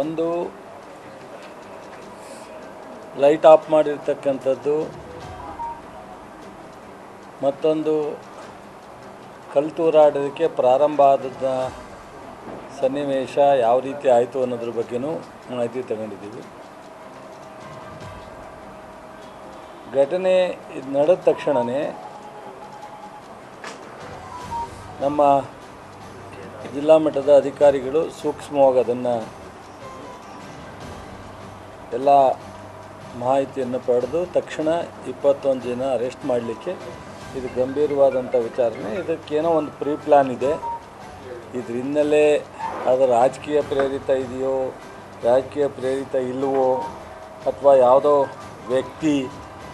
ಒಂದು light off ಮಾಡಿರ್ತಕ್ಕಂಥದ್ದು, ಮತ್ತೊಂದು ಕಲ್ತೂರಾಡೋದಕ್ಕೆ ಪ್ರಾರಂಭ ಆದದ್ದ ಸನ್ನಿವೇಶ ಯಾವ ರೀತಿ ಆಯಿತು ಅನ್ನೋದ್ರ ಬಗ್ಗೆನೂ ಮಾಹಿತಿ ತಗೊಂಡಿದ್ದೀವಿ. ಘಟನೆ ಇದು ನಡೆದ ತಕ್ಷಣವೇ ನಮ್ಮ ಜಿಲ್ಲಾ ಮಟ್ಟದ ಅಧಿಕಾರಿಗಳು ಸೂಕ್ಷ್ಮವಾಗಿ ಅದನ್ನು ಎಲ್ಲ ಮಾಹಿತಿಯನ್ನು ಪಡೆದು ತಕ್ಷಣ ಇಪ್ಪತ್ತೊಂದು ಜನ ಅರೆಸ್ಟ್ ಮಾಡಲಿಕ್ಕೆ ಇದು ಗಂಭೀರವಾದಂಥ ವಿಚಾರಣೆ. ಇದಕ್ಕೇನೋ ಒಂದು ಪ್ರೀ ಪ್ಲ್ಯಾನ್ ಇದೆ. ಇದ್ರ ಹಿನ್ನೆಲೆ ಅದು ರಾಜಕೀಯ ಪ್ರೇರಿತ ಇದೆಯೋ, ರಾಜಕೀಯ ಪ್ರೇರಿತ ಇಲ್ಲವೋ, ಅಥವಾ ಯಾವುದೋ ವ್ಯಕ್ತಿ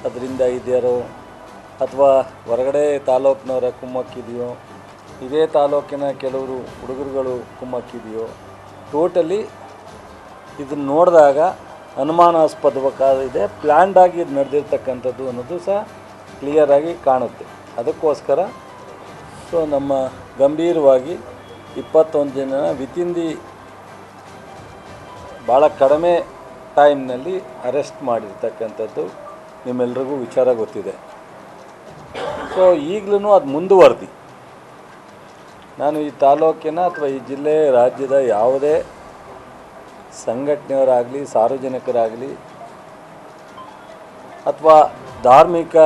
ಅದರಿಂದ ಇದೆಯಾರೋ, ಅಥವಾ ಹೊರಗಡೆ ತಾಲೂಕಿನವರ ಕುಮ್ಮಕ್ಕಿದೆಯೋ, ಇದೇ ತಾಲೂಕಿನ ಕೆಲವರು ಹುಡುಗರುಗಳು ಕುಮ್ಮಕ್ಕಿದೆಯೋ, ಟೋಟಲಿ ಇದನ್ನು ನೋಡಿದಾಗ ಅನುಮಾನಾಸ್ಪದವಾಗಿದೆ ಪ್ಲ್ಯಾಂಡಾಗಿ ಇದು. ನಡೆದಿರ್ತಕ್ಕಂಥದ್ದು ಅನ್ನೋದು ಸಹ ಕ್ಲಿಯರಾಗಿ ಕಾಣುತ್ತೆ. ಅದಕ್ಕೋಸ್ಕರ ಸೊ ನಮ್ಮ ಗಂಭೀರವಾಗಿ ಇಪ್ಪತ್ತೊಂದು ಜನ ವಿತಿನ್ ದಿ ಭಾಳ ಕಡಿಮೆ ಟೈಮ್ನಲ್ಲಿ ಅರೆಸ್ಟ್ ಮಾಡಿರ್ತಕ್ಕಂಥದ್ದು ನಿಮ್ಮೆಲ್ರಿಗೂ ವಿಚಾರ ಗೊತ್ತಿದೆ. ಸೊ ಈಗಲೂ ಅದು ಮುಂದುವರೆದಿ. ನಾನು ಈ ತಾಲೂಕಿನ ಅಥವಾ ಈ ಜಿಲ್ಲೆ, ರಾಜ್ಯದ ಯಾವುದೇ ಸಂಘಟನೆಯವರಾಗಲಿ, ಸಾರ್ವಜನಿಕರಾಗಲಿ ಅಥವಾ ಧಾರ್ಮಿಕ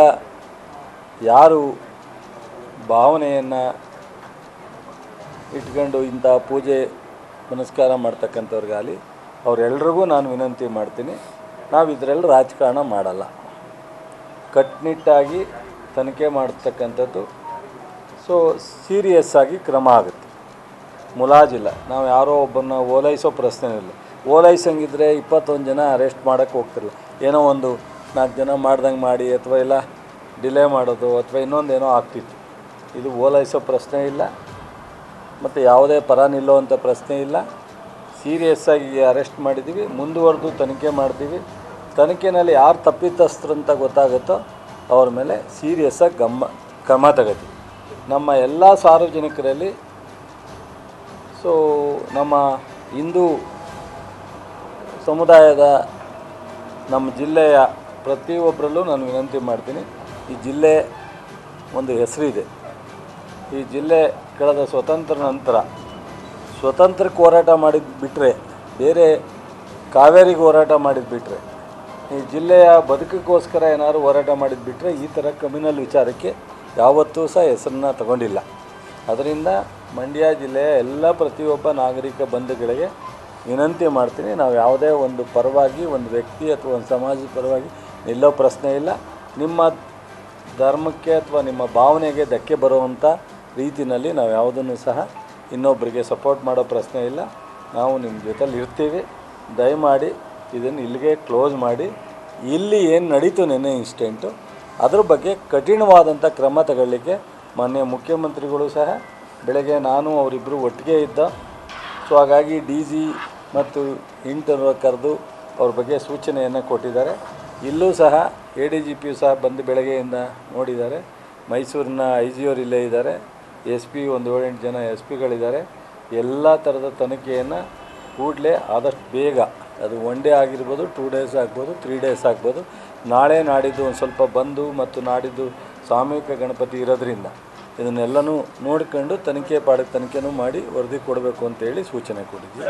ಯಾರು ಭಾವನೆಯನ್ನು ಇಟ್ಕೊಂಡು ಇಂಥ ಪೂಜೆ, ಪುನಸ್ಕಾರ ಮಾಡ್ತಕ್ಕಂಥವ್ರಿಗಾಗಲಿ, ಅವರೆಲ್ರಿಗೂ ನಾನು ವಿನಂತಿ ಮಾಡ್ತೀನಿ. ನಾವು ಇದರಲ್ಲಿ ರಾಜಕಾರಣ ಮಾಡಲ್ಲ. ಕಟ್ಟುನಿಟ್ಟಾಗಿ ತನಿಖೆ ಮಾಡ್ತಕ್ಕಂಥದ್ದು. ಸೊ ಸೀರಿಯಸ್ ಆಗಿ ಕ್ರಮ ಆಗುತ್ತೆ. ಮುಲಾಜಿಲ್ಲ ನಾವು ಯಾರೋ ಒಬ್ಬನ್ನ ಓಲೈಸೋ ಪ್ರಶ್ನೆ ಇಲ್ಲ. ಓಲೈಸಂಗಿದ್ರೆ ಇಪ್ಪತ್ತೊಂದು ಜನ ಅರೆಸ್ಟ್ ಮಾಡೋಕ್ಕೆ ಹೋಗ್ತಿರಲ್ಲ ಏನೋ ಒಂದು ನಾಲ್ಕು ಜನ ಮಾಡ್ದಂಗೆ ಮಾಡಿ ಅಥವಾ ಇಲ್ಲ ಡಿಲೇ ಮಾಡೋದು ಅಥವಾ ಇನ್ನೊಂದೇನೋ ಆಗ್ತಿತ್ತು. ಇದು ಓಲೈಸೋ ಪ್ರಶ್ನೆ ಇಲ್ಲ. ಮತ್ತು ಯಾವುದೇ ಪರ ನಿಲ್ಲುವಂಥ ಪ್ರಶ್ನೆ ಇಲ್ಲ. ಸೀರಿಯಸ್ ಆಗಿ ಅರೆಸ್ಟ್ ಮಾಡಿದ್ದೀವಿ ಮುಂದುವರೆದು ತನಿಖೆ ಮಾಡ್ತೀವಿ ತನಿಖೆನಲ್ಲಿ ಯಾರು ತಪ್ಪಿತಸ್ಥರು ಅಂತ ಗೊತ್ತಾಗುತ್ತೋ ಅವ್ರ ಮೇಲೆ ಸೀರಿಯಸ್ಸಾಗಿ ಗಮ್ಮ, ಕ್ರಮ ತಗೋತೀವಿ. ನಮ್ಮ ಎಲ್ಲ ಸಾರ್ವಜನಿಕರಲ್ಲಿ ಸೊ ನಮ್ಮ ಹಿಂದೂ ಸಮುದಾಯದ ನಮ್ಮ ಜಿಲ್ಲೆಯ ಪ್ರತಿಯೊಬ್ಬರಲ್ಲೂ ನಾನು ವಿನಂತಿ ಮಾಡ್ತೀನಿ, ಈ ಜಿಲ್ಲೆ ಒಂದು ಹೆಸರಿದೆ. ಈ ಜಿಲ್ಲೆ ಕಳೆದ ಸ್ವತಂತ್ರ ನಂತರ ಸ್ವತಂತ್ರಕ್ಕೆ ಹೋರಾಟ ಮಾಡಿದ್ದು ಬಿಟ್ಟರೆ ಬೇರೆ ಕಾವೇರಿಗೆ ಹೋರಾಟ ಮಾಡಿದ್ದು ಬಿಟ್ಟರೆ ಈ ಜಿಲ್ಲೆಯ ಬದುಕಿಗೋಸ್ಕರ ಏನಾದರೂ ಹೋರಾಟ ಮಾಡಿದ್ದು ಬಿಟ್ಟರೆ ಈ ಥರ ಕಮ್ಯುನಲ್ ವಿಚಾರಕ್ಕೆ ಯಾವತ್ತೂ ಸಹ ಹೆಸರನ್ನ ತಗೊಂಡಿಲ್ಲ. ಅದರಿಂದ ಮಂಡ್ಯ ಜಿಲ್ಲೆಯ ಎಲ್ಲ ಪ್ರತಿಯೊಬ್ಬ ನಾಗರಿಕ ಬಂಧುಗಳಿಗೆ ವಿನಂತಿ ಮಾಡ್ತೀನಿ. ನಾವು ಯಾವುದೇ ಒಂದು ಪರವಾಗಿ, ಒಂದು ವ್ಯಕ್ತಿ ಅಥವಾ ಒಂದು ಸಮಾಜದ ಪರವಾಗಿ ನಿಲ್ಲೋ ಪ್ರಶ್ನೆ ಇಲ್ಲ. ನಿಮ್ಮ ಧರ್ಮಕ್ಕೆ ಅಥವಾ ನಿಮ್ಮ ಭಾವನೆಗೆ ಧಕ್ಕೆ ಬರುವಂಥ ರೀತಿಯಲ್ಲಿ ನಾವು ಯಾವುದನ್ನು ಸಹ ಇನ್ನೊಬ್ಬರಿಗೆ ಸಪೋರ್ಟ್ ಮಾಡೋ ಪ್ರಶ್ನೆ ಇಲ್ಲ. ನಾವು ನಿಮ್ಮ ಜೊತೆಲಿ ಇರ್ತೀವಿ. ದಯಮಾಡಿ ಇದನ್ನು ಇಲ್ಲಿಗೆ ಕ್ಲೋಸ್ ಮಾಡಿ. ಇಲ್ಲಿ ಏನು ನಡೀತು ನೆನ್ನೆ ಇನ್ಸಿಡೆಂಟು ಅದ್ರ ಬಗ್ಗೆ ಕಠಿಣವಾದಂಥ ಕ್ರಮ ತಗೊಳ್ಳಿಕ್ಕೆ ಮಾನ್ಯ ಮುಖ್ಯಮಂತ್ರಿಗಳು ಸಹ ಬೆಳಗ್ಗೆ ನಾನು ಅವರಿಬ್ಬರು ಒಟ್ಟಿಗೆ ಇದ್ದ. ಸೊ ಹಾಗಾಗಿ ಡಿ ಜಿ ಮತ್ತು ಇಂಟರ್ನ ಕರೆದು ಅವ್ರ ಬಗ್ಗೆ ಸೂಚನೆಯನ್ನು ಕೊಟ್ಟಿದ್ದಾರೆ. ಇಲ್ಲೂ ಸಹ ಎ ಡಿ ಜಿ ಪಿಯು ಸಹ ಬಂದು ಬೆಳಗ್ಗೆಯಿಂದ ನೋಡಿದ್ದಾರೆ. ಮೈಸೂರಿನ ಐ ಜಿ ಅವರು ಇಲ್ಲೇ ಇದ್ದಾರೆ. ಎಸ್ ಪಿ ಒಂದು ಏಳೆಂಟು ಜನ ಎಸ್ ಪಿಗಳಿದ್ದಾರೆ ಎಲ್ಲ ಥರದ ತನಿಖೆಯನ್ನು ಕೂಡಲೇ ಆದಷ್ಟು ಬೇಗ, ಅದು ಒನ್ ಡೇ ಆಗಿರ್ಬೋದು, ಟೂ ಡೇಸ್ ಆಗ್ಬೋದು, ತ್ರೀ ಡೇಸ್ ಆಗ್ಬೋದು, ನಾಳೆ ನಾಡಿದ್ದು ಒಂದು ಸ್ವಲ್ಪ ಬಂದು ಮತ್ತು ನಾಡಿದ್ದು ಸಾಮೂಹಿಕ ಗಣಪತಿ ಇರೋದ್ರಿಂದ ಇದನ್ನೆಲ್ಲನೂ ನೋಡ್ಕೊಂಡು ತನಿಖೆ ಪಾಡಿಗೆ ತನಿಖೆನೂ ಮಾಡಿ ವರದಿ ಕೊಡಬೇಕು ಅಂತೇಳಿ ಸೂಚನೆ ಕೊಟ್ಟಿದ್ದೀವಿ.